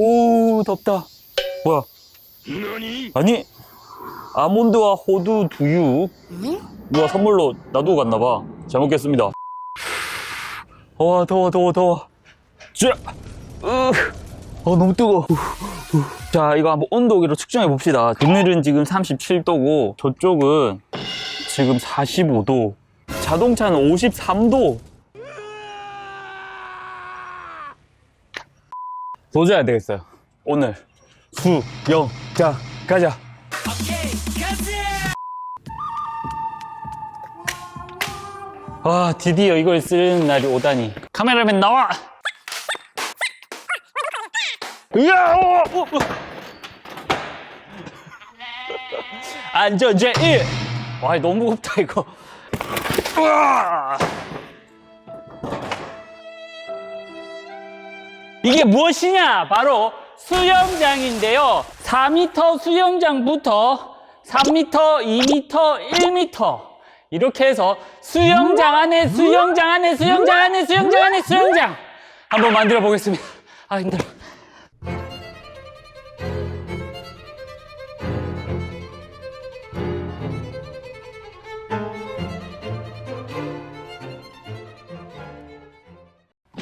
오 덥다. 뭐야? 아니 아몬드와 호두 두유. 누가 선물로 놔두고 갔나봐. 잘 먹겠습니다. 와 더워 더워 더워. 자, 으, 어 너무 뜨거. 자 이거 한번 온도계로 측정해 봅시다. 오늘은 지금 37도고 저쪽은 지금 45도. 자동차는 53도. 도저야 되겠어요. 오늘 수영 자 가자. 아 드디어 이걸 쓰는 날이 오다니. 카메라맨 나와. 으아! 어, 어, 어. 안전 제일. 와 너무 무겁다 이거. 으아! 이게 무엇이냐? 바로 수영장인데요. 4m 수영장부터 3m, 2m, 1m 이렇게 해서 수영장 안에 수영장 안에 수영장 안에 수영장 안에 수영장 한번 만들어 보겠습니다. 아 힘들어.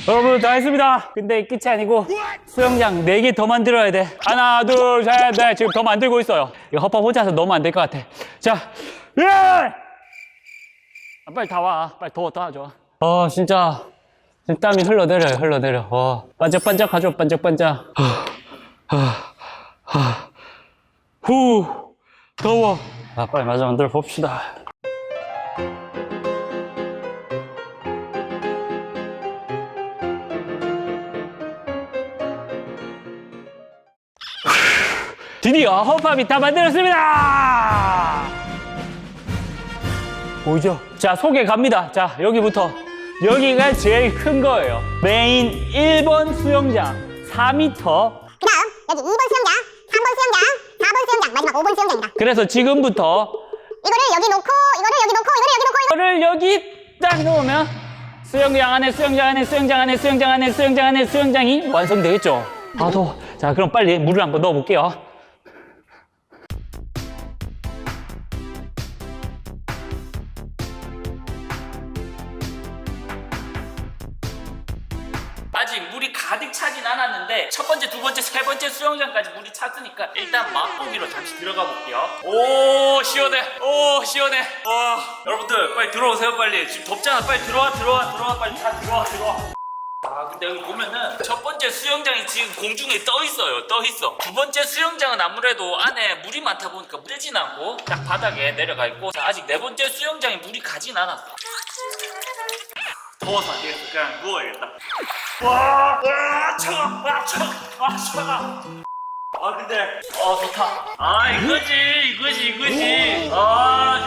여러분 다 했습니다. 근데 끝이 아니고 수영장 4개 더 만들어야 돼. 하나, 둘, 셋, 넷. 지금 더 만들고 있어요. 이거 허파 혼자서 넣으면 안될 것 같아. 자, 예! 아, 빨리 다 와. 빨리 더워, 더워줘. 아, 진짜. 지금 땀이 흘러내려요, 흘러내려. 와, 반짝반짝 하죠, 반짝반짝. 하, 하, 하. 후, 더워. 아, 빨리 마저 만들어 봅시다. 드디어 허팝이 다 만들었습니다! 보이죠? 자, 소개 갑니다. 자, 여기부터. 여기가 제일 큰 거예요. 메인 1번 수영장 4m. 그 다음 여기 2번 수영장, 3번 수영장, 4번 수영장, 마지막 5번 수영장입니다. 그래서 지금부터 이거를 여기 놓고, 이거를 여기 놓고, 이거를 여기 놓고, 이거를 여기 딱 놓으면 수영장 안에 수영장 안에 수영장 안에 수영장 안에 수영장 안에 수영장이 완성되겠죠. 아, 더워. 자, 그럼 빨리 물을 한번 넣어 볼게요. 아직 물이 가득 차진 않았는데 첫 번째, 두 번째, 세 번째 수영장까지 물이 찼으니까 일단 맛보기로 잠시 들어가 볼게요. 오 시원해, 오 시원해. 와 여러분들 빨리 들어오세요 빨리. 지금 덥잖아. 빨리 들어와 들어와 들어와. 빨리 다 들어와 들어와. 아 근데 여기 보면은 첫 번째 수영장이 지금 공중에 떠 있어요. 떠 있어. 두 번째 수영장은 아무래도 안에 물이 많다 보니까 뜨진 않고 딱 바닥에 내려가 있고 자, 아직 네 번째 수영장에 물이 가진 않았어. 더워서 안 되겠어. 그냥 누워야겠다 와, 와, 차가, 와, 차가, 와, 차가. 아, 근데, 어, 좋다. 아, 이거지, 이거지, 이거지. 아,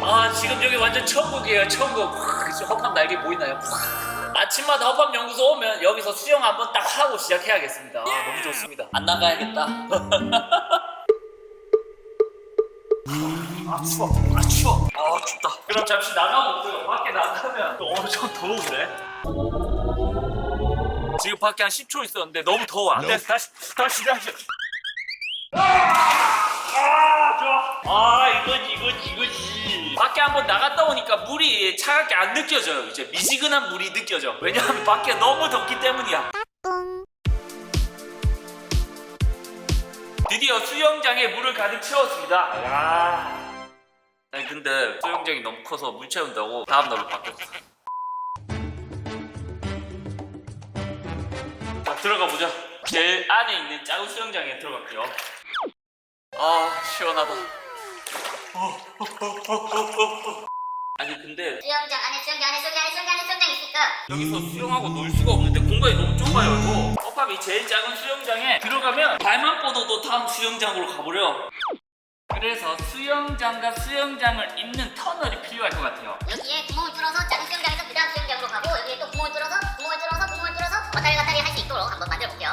좋아. 아, 지금 여기 완전 천국이에요, 천국. 와, 지금 허팝 날개 보이나요? 와. 아침마다 허팝 연구소 오면 여기서 수영 한번 딱 하고 시작해야겠습니다. 아, 너무 좋습니다. 안 나가야겠다. 아, 추워. 아, 추워. 아, 춥다. 그럼 잠시 나가볼게요. 밖에 나가면 또 엄청 더운데. 지금 밖에 한 10초 있었는데 너무 더워. 안 돼. 다시, 다시, 다시. 아, 아, 좋아. 아, 이거지, 이거지, 이거지. 밖에 한번 나갔다 오니까 물이 차갑게 안 느껴져요. 이제 미지근한 물이 느껴져. 왜냐하면 밖에 너무 덥기 때문이야. 드디어 수영장에 물을 가득 채웠습니다. 야. 아니 근데 수영장이 너무 커서 물 채운다고 다음 날로 바뀌었어. 들어가 보자. 제일 안에 있는 작은 수영장에 들어갈게요. 아 시원하다. 아니 근데 수영장 안에 수영장 안에 수영장 안에 수영장 안에 수영장 있으니까 여기서 수영하고 놀 수가 없는데 공간이 너무 좁아요 이거 허팝이 제일 작은 수영장에 들어가면 발만 뻗어도 다음 수영장으로 가버려 그래서 수영장과 수영장을 잇는 터널이 필요할 것 같아요 여기에 구멍을 뚫어서 작은 한번 만들어 볼게요.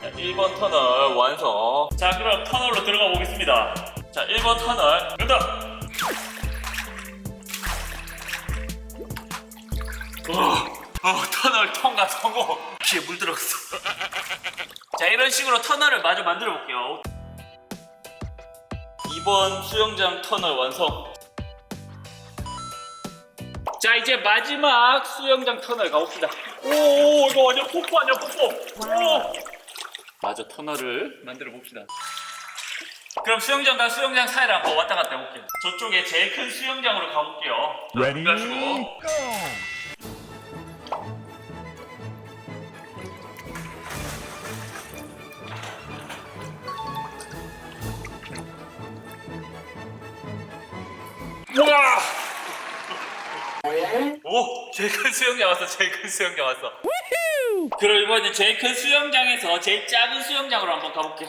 자, 1번 터널 완성. 자 그럼 터널로 들어가 보겠습니다. 자 1번 터널 간다 어, 어 터널 통과 성공. 귀에 물 들어갔어. 자 이런 식으로 터널을 마저 만들어 볼게요. 2번 수영장 터널 완성 자 이제 마지막 수영장 터널 가봅시다 오 이거 완전 폭포 아니야 폭포 오. 마저 터널을 만들어 봅시다 그럼 수영장과 수영장 사이를 한번 왔다 갔다 해볼게요 저쪽에 제일 큰 수영장으로 가볼게요 Ready? 가시고 우와! 오! 제일 큰 수영장 왔어, 제일 큰 수영장 왔어. 그럼 이번에 제일 큰 수영장에서 제일 작은 수영장으로 한번 가볼게요.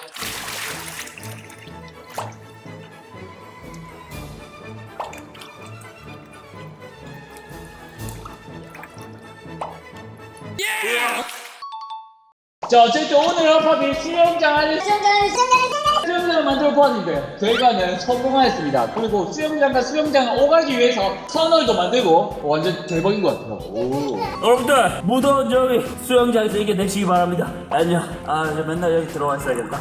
자, 어쨌든 오늘 합합이 수영장 수영장 을 만들어 보았는데 저희가는 성공하였습니다. 그리고 수영장과 수영장을 오가기 위해서 터널도 만들고 완전 대박인 것 같아요. 오. 여러분들 무더운 저기 수영장에서 이겨내시기 바랍니다 안녕 아 이제 맨날 여기 들어와 있어야겠다